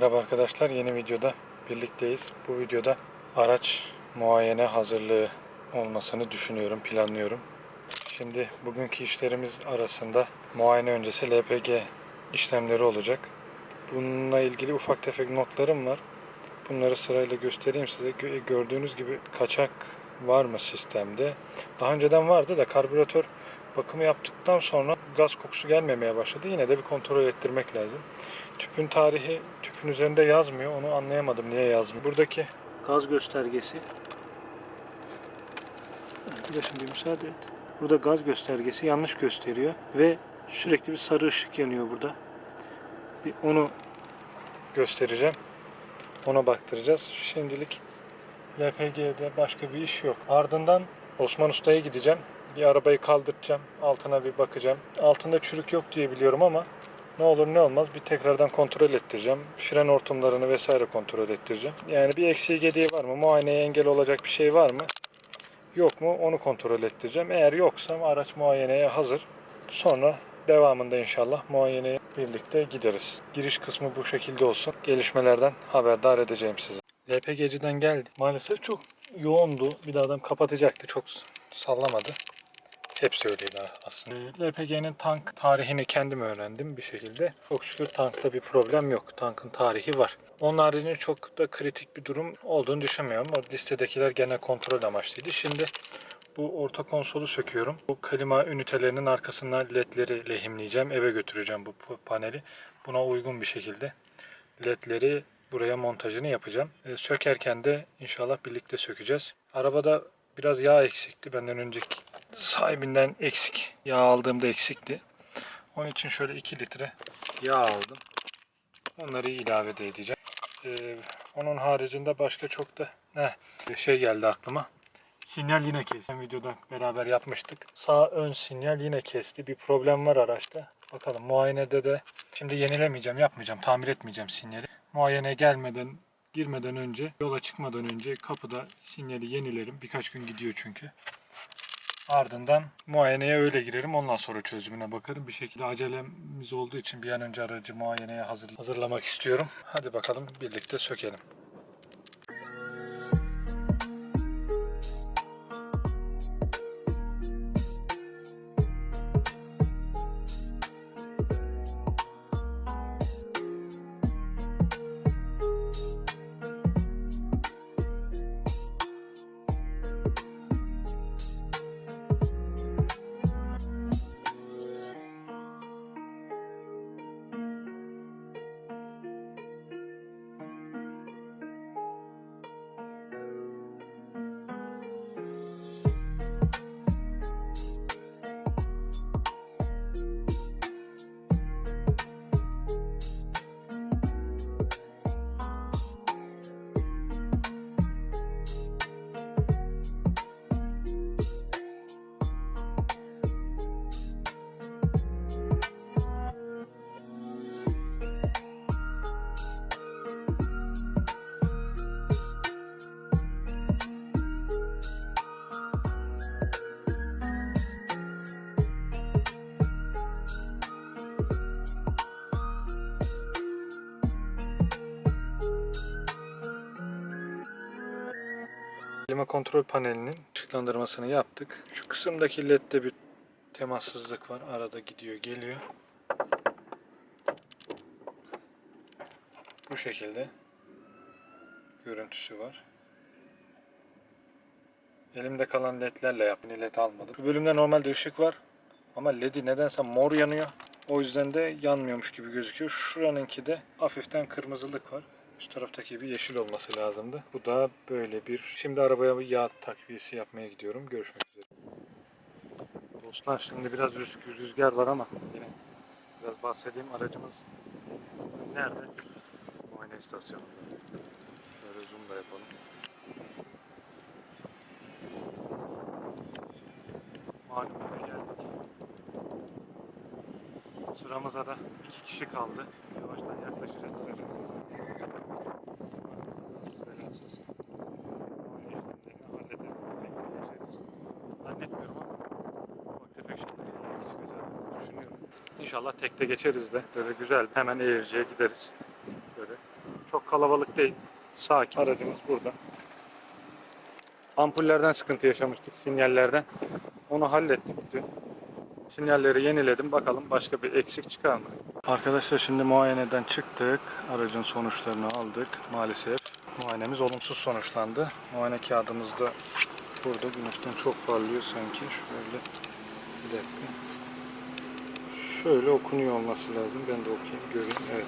Merhaba arkadaşlar, yeni videoda birlikteyiz. Bu videoda araç muayene hazırlığı olmasını düşünüyorum, planlıyorum. Şimdi bugünkü işlerimiz arasında muayene öncesi LPG işlemleri olacak. Bununla ilgili ufak tefek notlarım var. Bunları sırayla göstereyim size. Gö- Gördüğünüz gibi kaçak var mı sistemde? Daha önceden vardı da karbüratör bakımı yaptıktan sonra gaz kokusu gelmemeye başladı. Yine de bir kontrol ettirmek lazım. Tüpün tarihi tüpün üzerinde yazmıyor. Onu anlayamadım niye yazmıyor. Buradaki gaz göstergesi. Arkadaşım bir müsaade et. Burada gaz göstergesi yanlış gösteriyor ve sürekli bir sarı ışık yanıyor burada. Bir onu göstereceğim. Ona baktıracağız. Şimdilik LPG'de başka bir iş yok. Ardından Osman Usta'ya gideceğim. Bir arabayı kaldıracağım. Altına bir bakacağım. Altında çürük yok diye biliyorum ama ne olur ne olmaz bir tekrardan kontrol ettireceğim. Fren hortumlarını vesaire kontrol ettireceğim. Yani bir eksiği gediği var mı? Muayeneye engel olacak bir şey var mı? Yok mu? Onu kontrol ettireceğim. Eğer yoksa araç muayeneye hazır. Sonra devamında inşallah muayeneye birlikte gideriz. Giriş kısmı bu şekilde olsun. Gelişmelerden haberdar edeceğim sizi. LPG'ciden geldi. Maalesef çok yoğundu. Bir de adam kapatacaktı. Çok sallamadı. Hepsi öyleydi aslında. Ee, LPG'nin tank tarihini kendim öğrendim bir şekilde. Çok şükür tankta bir problem yok. Tankın tarihi var. Onun haricinde çok da kritik bir durum olduğunu düşünmüyorum. O listedekiler genel kontrol amaçlıydı. Şimdi bu orta konsolu söküyorum. Bu klima ünitelerinin arkasına ledleri lehimleyeceğim. Eve götüreceğim bu paneli. Buna uygun bir şekilde ledleri buraya montajını yapacağım. E, sökerken de inşallah birlikte sökeceğiz. Arabada biraz yağ eksikti. Benden önceki sahibinden eksik. Yağ aldığımda eksikti. Onun için şöyle 2 litre yağ aldım. Onları ilave de edeceğim. E, onun haricinde başka çok da heh, şey geldi aklıma. Sinyal yine kesti. Videoda beraber yapmıştık. Sağ ön sinyal yine kesti. Bir problem var araçta. Bakalım muayenede de şimdi yenilemeyeceğim, yapmayacağım, tamir etmeyeceğim sinyali. Muayene gelmeden, girmeden önce, yola çıkmadan önce kapıda sinyali yenilerim. Birkaç gün gidiyor çünkü. Ardından muayeneye öyle girerim. Ondan sonra çözümüne bakarım. Bir şekilde acelemiz olduğu için bir an önce aracı muayeneye hazır, hazırlamak istiyorum. Hadi bakalım birlikte sökelim. Klima kontrol panelinin ışıklandırmasını yaptık. Şu kısımdaki ledde bir temassızlık var. Arada gidiyor geliyor. Bu şekilde görüntüsü var. Elimde kalan ledlerle yaptım. Led almadım. Bu bölümde normalde ışık var. Ama ledi nedense mor yanıyor. O yüzden de yanmıyormuş gibi gözüküyor. Şuranınki de hafiften kırmızılık var. Üst taraftaki gibi yeşil olması lazımdı. Bu da böyle bir. Şimdi arabaya bir yağ takviyesi yapmaya gidiyorum. Görüşmek üzere. Dostlar şimdi biraz rüzgar, var ama yine biraz bahsedeyim. Aracımız nerede? Muayene istasyonunda. Böyle zoom da yapalım. Malum eve geldik. Sıramıza da iki kişi kaldı. Yavaştan yaklaşacağız aracımıza. Kazasız belasız. Muayene işlemlerini halledelim. Bekleyeceğiz. Zannetmiyorum ama ufak tefek şeyler illaki çıkacağını düşünüyorum. İnşallah tekte geçeriz de. Böyle güzel hemen Eğirci'ye gideriz. Böyle Çok kalabalık değil. Sakin. Aracımız burada. Ampullerden sıkıntı yaşamıştık, sinyallerden. Onu hallettik dün. Sinyalleri yeniledim. Bakalım başka bir eksik çıkar mı? Arkadaşlar şimdi muayeneden çıktık. Aracın sonuçlarını aldık. Maalesef muayenemiz olumsuz sonuçlandı. Muayene kağıdımız da burada. Güneşten çok parlıyor sanki. Şöyle bir dakika. Şöyle okunuyor olması lazım. Ben de okuyayım, göreyim. Evet.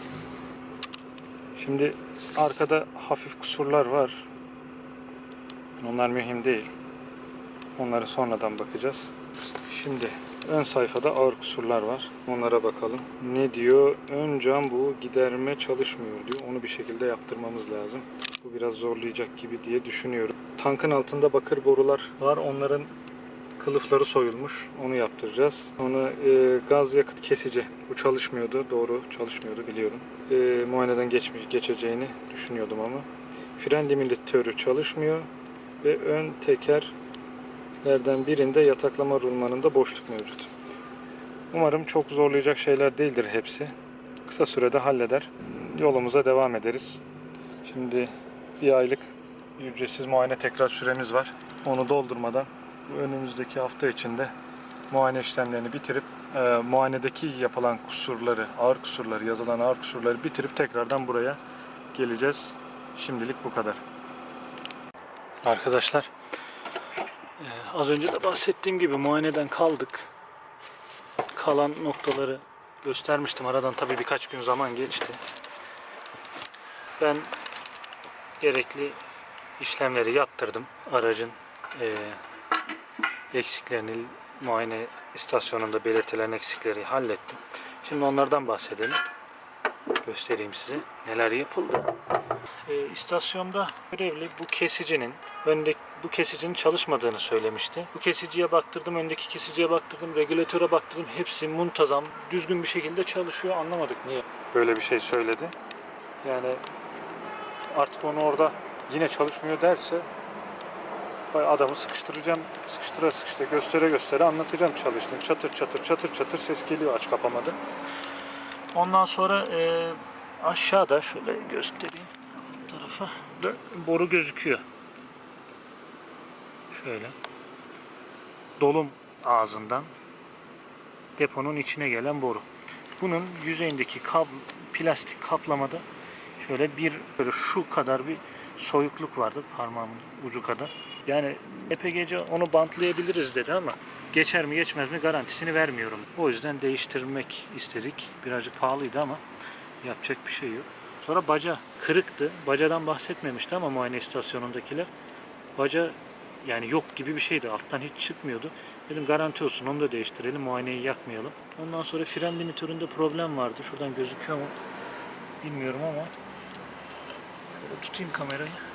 Şimdi arkada hafif kusurlar var. Onlar mühim değil. Onları sonradan bakacağız. Şimdi ön sayfada ağır kusurlar var. Onlara bakalım. Ne diyor? Ön cam bu giderme çalışmıyor diyor. Onu bir şekilde yaptırmamız lazım. Bu biraz zorlayacak gibi diye düşünüyorum. Tankın altında bakır borular var. Onların kılıfları soyulmuş. Onu yaptıracağız. Onu e, gaz yakıt kesici. Bu çalışmıyordu. Doğru çalışmıyordu biliyorum. E, muayeneden geçmiş, geçeceğini düşünüyordum ama. Fren limitörü çalışmıyor. Ve ön tekerlerden birinde yataklama rulmanında boşluk mevcut. Umarım çok zorlayacak şeyler değildir hepsi. Kısa sürede halleder. Yolumuza devam ederiz. Şimdi bir aylık ücretsiz muayene tekrar süremiz var. Onu doldurmadan önümüzdeki hafta içinde muayene işlemlerini bitirip e, muayenedeki yapılan kusurları, ağır kusurları, yazılan ağır kusurları bitirip tekrardan buraya geleceğiz. Şimdilik bu kadar. Arkadaşlar e, az önce de bahsettiğim gibi muayeneden kaldık. Kalan noktaları göstermiştim. Aradan tabii birkaç gün zaman geçti. Ben gerekli işlemleri yaptırdım. Aracın e, eksiklerini muayene istasyonunda belirtilen eksikleri hallettim. Şimdi onlardan bahsedelim. Göstereyim size neler yapıldı. E, istasyonda görevli bu kesicinin öndeki bu kesicinin çalışmadığını söylemişti. Bu kesiciye baktırdım, öndeki kesiciye baktırdım, regülatöre baktırdım. Hepsi muntazam, düzgün bir şekilde çalışıyor. Anlamadık niye böyle bir şey söyledi. Yani artık onu orada yine çalışmıyor derse adamı sıkıştıracağım, sıkıştıra sıkıştıra, göstere göstere anlatacağım çalıştım. Çatır çatır çatır çatır ses geliyor aç kapamadı. Ondan sonra e, aşağıda şöyle göstereyim tarafa. Boru gözüküyor. Şöyle. Dolum ağzından deponun içine gelen boru. Bunun yüzeyindeki kab plastik kaplamada şöyle bir böyle şu kadar bir soyukluk vardı parmağımın ucu kadar. Yani EPGC onu bantlayabiliriz dedi ama geçer mi geçmez mi garantisini vermiyorum. O yüzden değiştirmek istedik. Birazcık pahalıydı ama yapacak bir şey yok. Sonra baca kırıktı. Bacadan bahsetmemişti ama muayene istasyonundakiler. Baca yani yok gibi bir şeydi. Alttan hiç çıkmıyordu. Dedim garanti olsun onu da değiştirelim. Muayeneyi yakmayalım. Ondan sonra fren limitöründe problem vardı. Şuradan gözüküyor mu bilmiyorum ama tutayım kamerayı.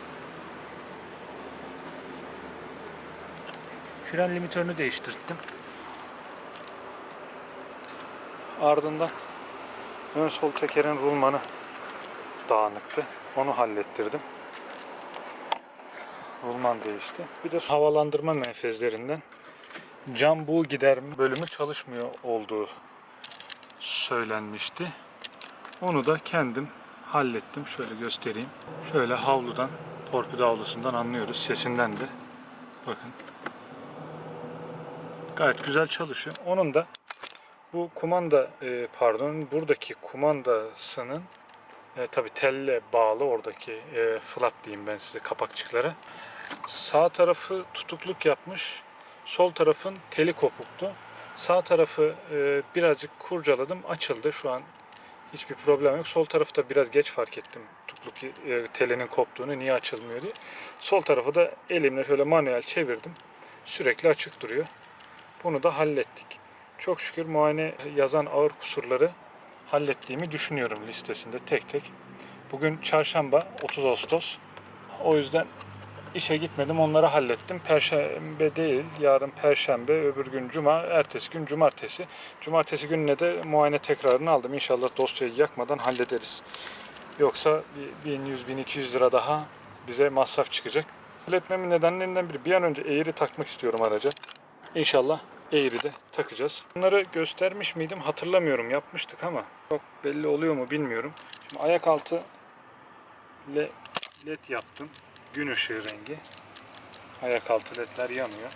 Fren limitörünü değiştirdim. Ardından ön sol tekerin rulmanı dağınıktı. Onu hallettirdim. Rulman değişti. Bir de havalandırma menfezlerinden cam buğu giderme bölümü çalışmıyor olduğu söylenmişti. Onu da kendim hallettim. Şöyle göstereyim. Şöyle havludan, torpido havlusundan anlıyoruz. Sesinden de. Bakın. Gayet güzel çalışıyor. Onun da bu kumanda e, pardon buradaki kumandasının e, tabi telle bağlı oradaki e, flap diyeyim ben size kapakçıklara. Sağ tarafı tutukluk yapmış. Sol tarafın teli kopuktu. Sağ tarafı e, birazcık kurcaladım. Açıldı. Şu an hiçbir problem yok. Sol tarafta biraz geç fark ettim. Tutukluk e, telinin koptuğunu. Niye açılmıyor diye. Sol tarafı da elimle şöyle manuel çevirdim. Sürekli açık duruyor. Bunu da hallettik. Çok şükür muayene yazan ağır kusurları hallettiğimi düşünüyorum listesinde tek tek. Bugün çarşamba 30 Ağustos. O yüzden işe gitmedim onları hallettim. Perşembe değil yarın perşembe öbür gün cuma ertesi gün cumartesi. Cumartesi gününe de muayene tekrarını aldım. İnşallah dosyayı yakmadan hallederiz. Yoksa 1100-1200 lira daha bize masraf çıkacak. Halletmemin nedenlerinden biri bir an önce eğri takmak istiyorum araca. İnşallah eğri de takacağız. Bunları göstermiş miydim hatırlamıyorum. Yapmıştık ama çok belli oluyor mu bilmiyorum. Şimdi ayak altı le- led yaptım. Gün ışığı rengi. Ayak altı ledler yanıyor.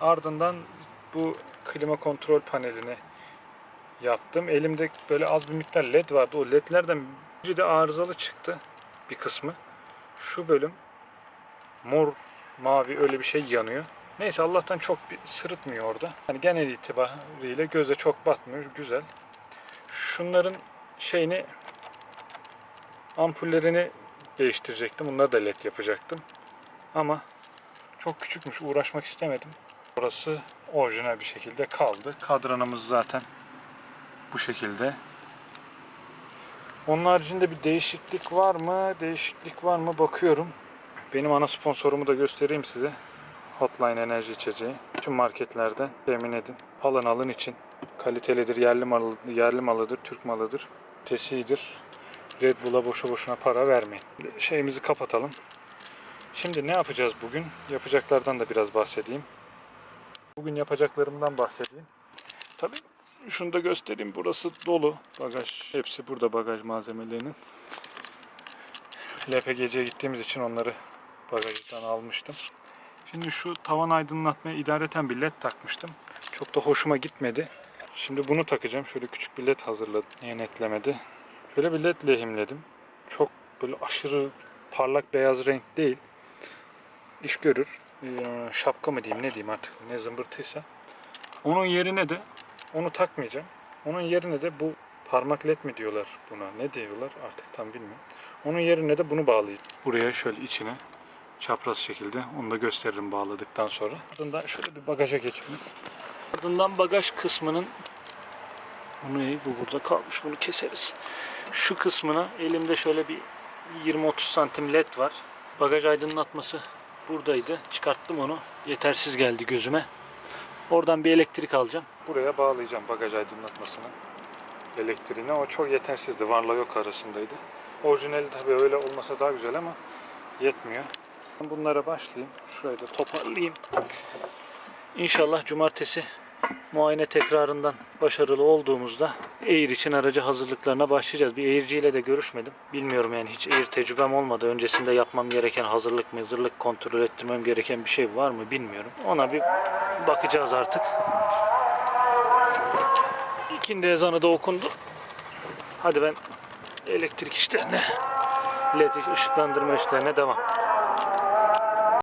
Ardından bu klima kontrol panelini yaptım. Elimde böyle az bir miktar led vardı. O ledlerden biri de arızalı çıktı. Bir kısmı. Şu bölüm mor, mavi öyle bir şey yanıyor. Neyse Allah'tan çok bir sırıtmıyor orada. Yani genel itibariyle göze çok batmıyor. Güzel. Şunların şeyini ampullerini değiştirecektim. Bunları da led yapacaktım. Ama çok küçükmüş. Uğraşmak istemedim. Burası orijinal bir şekilde kaldı. Kadranımız zaten bu şekilde. Onun haricinde bir değişiklik var mı? Değişiklik var mı? Bakıyorum. Benim ana sponsorumu da göstereyim size. Hotline enerji içeceği. Tüm marketlerden temin edin. Alın alın için. Kalitelidir, yerli malı, yerli malıdır, Türk malıdır. Tesidir. Red Bull'a boşu boşuna para vermeyin. Şeyimizi kapatalım. Şimdi ne yapacağız bugün? Yapacaklardan da biraz bahsedeyim. Bugün yapacaklarımdan bahsedeyim. Tabii şunu da göstereyim. Burası dolu. Bagaj. Hepsi burada bagaj malzemelerinin. LPG'ye gittiğimiz için onları bagajdan almıştım. Şimdi şu tavan aydınlatmaya idareten bir led takmıştım. Çok da hoşuma gitmedi. Şimdi bunu takacağım. Şöyle küçük bir led hazırladım. Yenetlemedi. Şöyle bir led lehimledim. Çok böyle aşırı parlak beyaz renk değil. İş görür. Ee, şapka mı diyeyim ne diyeyim artık ne zımbırtıysa. Onun yerine de onu takmayacağım. Onun yerine de bu parmak led mi diyorlar buna ne diyorlar artık tam bilmiyorum. Onun yerine de bunu bağlayayım. Buraya şöyle içine çapraz şekilde onu da gösteririm bağladıktan sonra. Ardından şöyle bir bagaja geçelim. Ardından bagaj kısmının bunu bu burada kalmış bunu keseriz. Şu kısmına elimde şöyle bir 20-30 santim led var. Bagaj aydınlatması buradaydı. Çıkarttım onu. Yetersiz geldi gözüme. Oradan bir elektrik alacağım. Buraya bağlayacağım bagaj aydınlatmasını. Elektriğine o çok yetersizdi. Varla yok arasındaydı. Orijinali tabii öyle olmasa daha güzel ama yetmiyor. Bunlara başlayayım. Şurayı da toparlayayım. İnşallah cumartesi muayene tekrarından başarılı olduğumuzda Air için aracı hazırlıklarına başlayacağız. Bir Air'ciyle de görüşmedim. Bilmiyorum yani hiç Air tecrübem olmadı. Öncesinde yapmam gereken hazırlık mı, hazırlık kontrol ettirmem gereken bir şey var mı bilmiyorum. Ona bir bakacağız artık. İkindi ezanı da okundu. Hadi ben elektrik işlerine, led ışıklandırma işlerine devam.